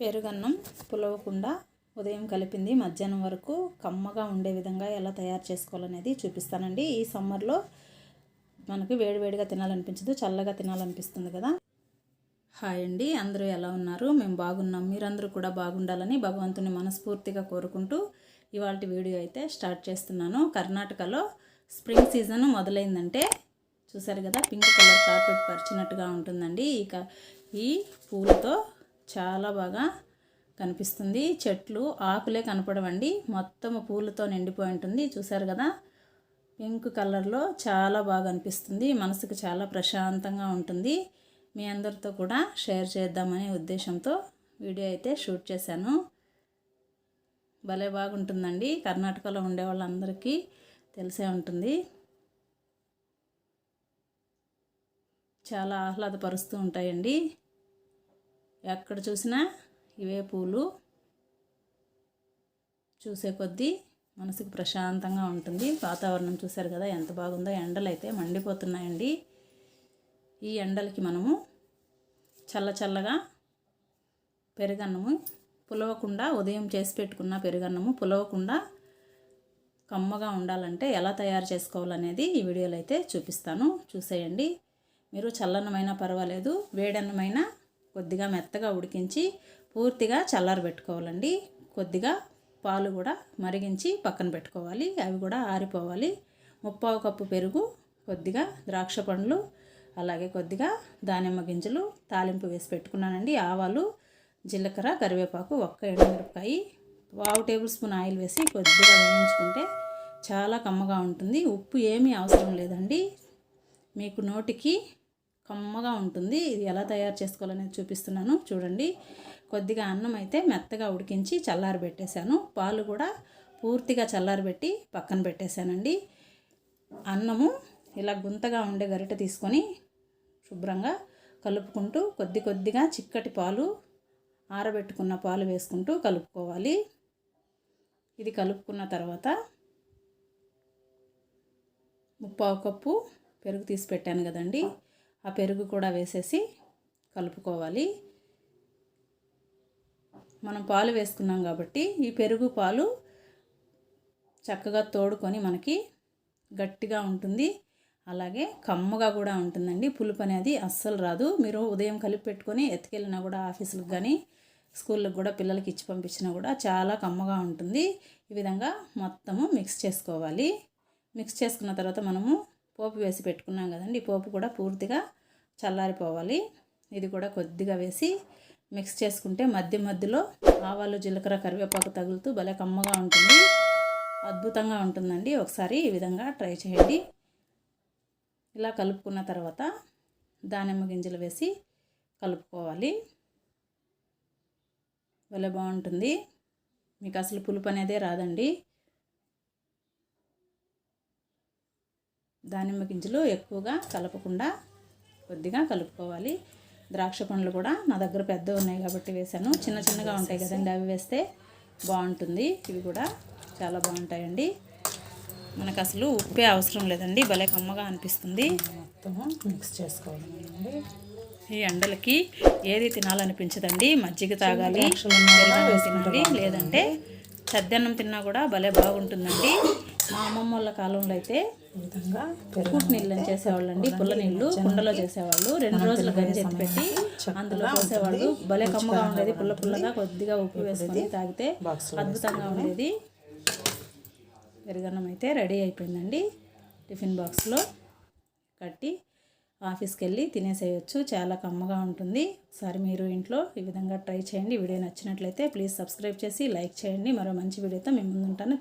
పెరుగన్నం పులవకుండా ఉదయం కలిపింది. మధ్యాహ్నం వరకు కమ్మగా ఉండే విధంగా ఎలా తయారు చేసుకోవాలనేది చూపిస్తానండి. ఈ సమ్మర్లో మనకు వేడివేడిగా తినాలనిపించదు చల్లగా తినాలనిపిస్తుంది కదా. హాయ్ అండి అందరూ ఎలా ఉన్నారు? మేము బాగున్నాం. మీరందరూ కూడా బాగుండాలని భగవంతుని మనస్ఫూర్తిగా కోరుకుంటూ ఇవాళ వీడియో అయితే స్టార్ట్ చేస్తున్నాను. కర్ణాటకలో స్ప్రింగ్ సీజన్ మొదలైందంటే చూసారు కదా పింక్ కలర్ కార్పెట్ పరిచినట్టుగా ఉంటుందండి. ఇక ఈ పూలతో చాలా బాగా కనిపిస్తుంది. చెట్లు ఆకులే కనపడవండి. మొత్తం పూలతో నిండిపోయి ఉంటుంది. చూసారు కదా? పింక్ కలర్లో చాలా బాగా అనిపిస్తుంది. మనసుకు చాలా ప్రశాంతంగా ఉంటుంది. మీ అందరితో కూడా షేర్ చేద్దామనే ఉద్దేశంతో వీడియో అయితే షూట్ చేశాను. భలే బాగుంటుందండి. కర్ణాటకలో ఉండే వాళ్ళందరికీ తెలిసే ఉంటుంది. చాలా ఆహ్లాదపరుస్తూ ఉంటాయండి. ఎక్కడ చూసినా ఇవే పూలు. చూసే కొద్దీ మనసుకు ప్రశాంతంగా ఉంటుంది. వాతావరణం చూశారు కదా ఎంత బాగుందో. ఎండలు అయితే మండిపోతున్నాయండి. ఈ ఎండలకి మనము చల్ల చల్లగా పెరుగన్నము పులవకుండా ఉదయం చేసి పెట్టుకున్న పెరుగన్నము పులవకుండా కమ్మగా ఉండాలంటే ఎలా తయారు చేసుకోవాలనేది ఈ వీడియోలో అయితే చూపిస్తాను. చూసేయండి. మీరు చల్లన్నమైనా పర్వాలేదు వేడన్నమైనా కొద్దిగా మెత్తగా ఉడికించి పూర్తిగా చల్లారబెట్టుకోవాలండి కొద్దిగా పాలు కూడా మరిగించి పక్కన పెట్టుకోవాలి. అవి కూడా ఆరిపోవాలి. ముప్పావు కప్పు పెరుగు కొద్దిగా ద్రాక్ష పండ్లు అలాగే కొద్దిగా దానిమ్మ గింజలు తాలింపు వేసి పెట్టుకున్నానండి. ఆవాలు జీలకర్ర కరివేపాకు ఒక్క ఎండుమిరపకాయ పావు టేబుల్ స్పూన్ ఆయిల్ వేసి కొద్దిగా వేయించుకుంటే చాలా కమ్మగా ఉంటుంది. ఉప్పు ఏమీ అవసరం లేదండి. మీకు నోటికి కమ్మగా ఉంటుంది. ఇది ఎలా తయారు చేసుకోవాలనేది చూపిస్తున్నాను. చూడండి. కొద్దిగా అన్నం అయితే మెత్తగా ఉడికించి చల్లారబెట్టేశాను పాలు కూడా పూర్తిగా చల్లారబెట్టి పక్కన పెట్టేశానండి. అన్నము ఇలా గుంతగా ఉండే గరిట తీసుకొని శుభ్రంగా కలుపుకుంటూ కొద్ది కొద్దిగా చిక్కటి పాలు ఆరబెట్టుకున్న పాలు వేసుకుంటూ కలుపుకోవాలి. ఇది కలుపుకున్న తర్వాత ముప్పావు కప్పు పెరుగు తీసి పెట్టాను కదండి. ఆ పెరుగు కూడా వేసేసి కలుపుకోవాలి. మనం పాలు వేసుకున్నాం కాబట్టి ఈ పెరుగు పాలు చక్కగా తోడుకొని మనకి గట్టిగా ఉంటుంది. అలాగే కమ్మగా కూడా ఉంటుందండి. పులుపు అనేది అస్సలు రాదు. మీరు ఉదయం కలిపి పెట్టుకొని ఎత్తుకెళ్ళినా కూడా ఆఫీసులకు కానీ స్కూళ్ళకి కూడా పిల్లలకి ఇచ్చి పంపించినా కూడా చాలా కమ్మగా ఉంటుంది. ఈ విధంగా మొత్తము మిక్స్ చేసుకోవాలి. మిక్స్ చేసుకున్న తర్వాత మనము పోపు వేసి పెట్టుకున్నాం కదండి. ఈ పోపు కూడా పూర్తిగా చల్లారిపోవాలి. ఇది కూడా కొద్దిగా వేసి మిక్స్ చేసుకుంటే మధ్య మధ్యలో ఆవాలు జీలకర్ర కరివేపాకు తగులుతూ భలే కమ్మగా ఉంటుంది. అద్భుతంగా ఉంటుందండి. ఒకసారి ఈ విధంగా ట్రై చేయండి. ఇలా కలుపుకున్న తర్వాత దానిమ్మ గింజలు వేసి కలుపుకోవాలి. భలే బాగుంటుంది. మీకు అసలు పులుపు అనేదే రాదండి. దానిమ్మ గింజలు ఎక్కువగా కలపకుండా కొద్దిగా కలుపుకోవాలి. ద్రాక్ష పండ్లు కూడా నా దగ్గర పెద్ద ఉన్నాయి కాబట్టి వేసాను చిన్న చిన్నగా ఉంటాయి కదండి అవి వేస్తే బాగుంటుంది. ఇవి కూడా చాలా బాగుంటాయండి. మనకు అసలు ఉప్పే అవసరం లేదండి భలే కమ్మగా అనిపిస్తుంది. మొత్తము మిక్స్ చేసుకోవాలి ఈ ఎండలకి ఏది తినాలనిపించదండి మజ్జిగ తాగాలి తినాలి లేదంటే సద్దన్నం తిన్నా కూడా భలే బాగుంటుందండి. మా అమ్మమ్మ వాళ్ళ కాలంలో అయితే ఈ విధంగా ఉప్పు నీళ్ళని చేసేవాళ్ళండి. పుల్ల నీళ్ళు కుండలో చేసేవాళ్ళు. రెండు రోజులు గంజి ఎత్తి పెట్టి అందులో పోసేవాళ్ళు. భలే కమ్మగా ఉండేది. పుల్ల పుల్లగా కొద్దిగా ఉప్పు వేసుకొని తాగితే అద్భుతంగా ఉండేది. పెరుగన్నం అయితే రెడీ అయిపోయిందండి. టిఫిన్ బాక్స్లో కట్టి ఆఫీస్కి వెళ్ళి తినేసేయచ్చు. చాలా కమ్మగా ఉంటుంది. ఒకసారి మీరు ఇంట్లో ఈ విధంగా ట్రై చేయండి. వీడియో నచ్చినట్లయితే ప్లీజ్ సబ్స్క్రైబ్ చేసి లైక్ చేయండి. మరో మంచి వీడియోతో మేము ముందుంటాను.